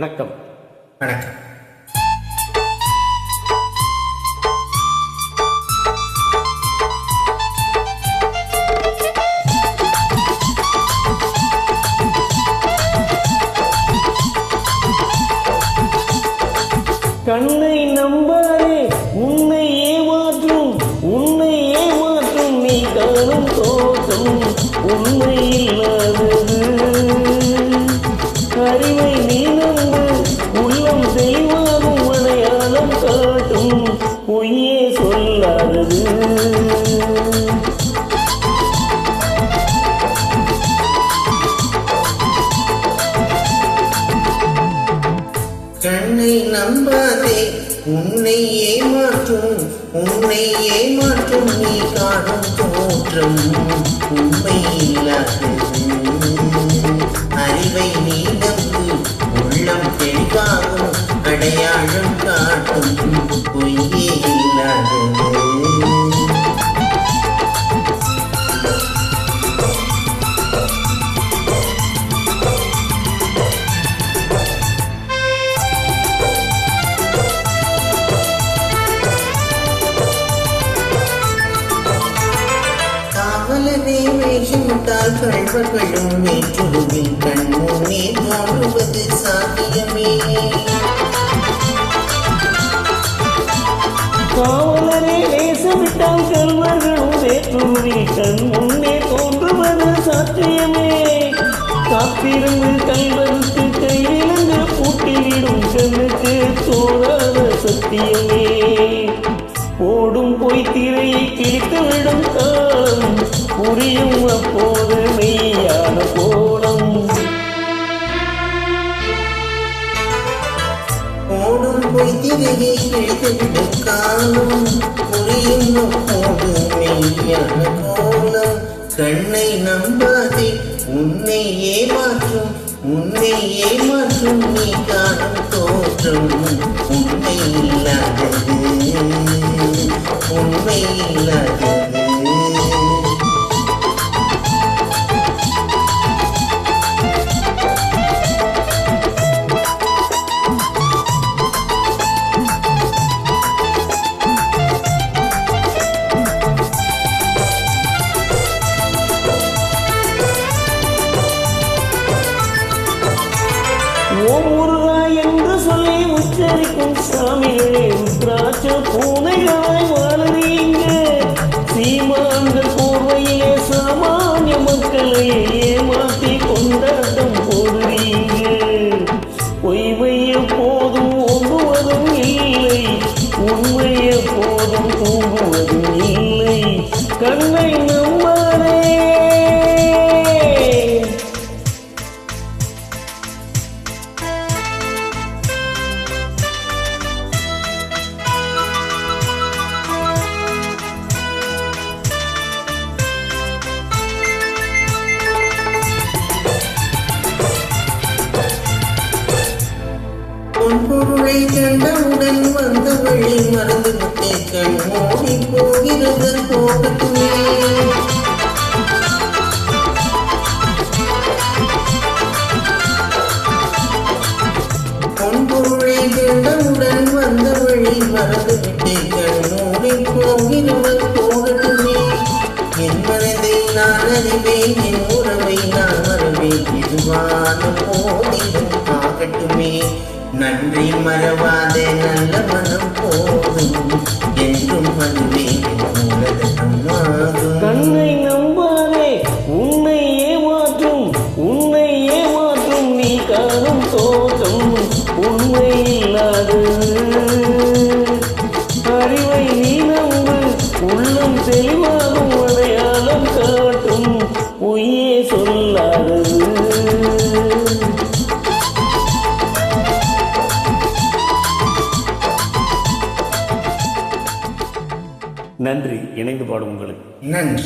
வணக்கம். வணக்கம். கண்ணை நம்பாதே உன்னை ஏமாற்றும் உன்னை ஏமாற்றும் நீ காணும் தோற்றம் உண்மை இல்லாதது. சொல்லாதது கண்ணை நம்பாதே உன்னை ஏமாற்றும் உன்னை ஏமாற்றும் நீ காணும் தோற்றம் உண்மை இல்லாதது அறிவை நீ நம்பு உள்ளம் தெளிவாகும் அடையாளம் காட்டும் பொய்யே இல்லாதது காவலனே வேஷமிட்டால் கழ்வர்களும் வேற்றுருவில் கண்முனே தோன்றுவது சாத்தியமே. காவலரே நேசமிட்டால் கல்வர்களும் வேற்றுருவில் கண் முன்னே தோன்றுவது சாத்தியமே. காத்திருந்து கல்வருக்கு கையிலிருந்து பூட்டிவிடும் கண்ணுக்கு தோறாத சத்தியமே. ஓடும் பொய் திரையை கிழித்துவிடும் காலம் புரியும் அப்போது ஓடும் பொய்திரையை எழுதிவிடும் காலம் புரியும் அப்போது மெய்யான கோலம் கண்ணை நம்பாதே உன்னை ஏமாற்றும் உன்னை ஏமாற்றும் நீ காணும் தோற்றம் உண்மை இல்லாதது உண்மை இல்லாத உச்சரிக்கும் சாமிகளே உத்ராட்ச பூனைகளாய் வளரீங்க சீமான்கள் போர்வையிலே சாமானிய மக்களை ஏமாற்றி கொண்டாட்டம் போடுறீங்க. பொய்மைய போதும் ஒங்குவதும் இல்லை. உண்மைய போதும் தூங்குவதும் இல்லை. கண்ணை உடன் வந்த வழி மறந்து விட்டே கண் மூடி போகிறது போகட்டுமே உன் பொருளை வந்த வழி மறந்து விட்டே கண் மூடி போகிறவர் போகட்டுமே என் மனதை நான் அறிவேன் நன்றி மறவாதே நல்ல மனம் போதும் என்றும் அதுவே தன்னை நம்பாதே உன்னை ஏமாற்றும் உன்னை ஏமாற்றும் நீ காணும் தோற்றம் உண்மை இல்லாது. அறிவை நீ நம்பு உள்ளம் தெளிவாகும் அடையாளம் காட்டும் உயிர் நன்றி. இணைந்து பாடும் உங்களுக்கு. நன்றி.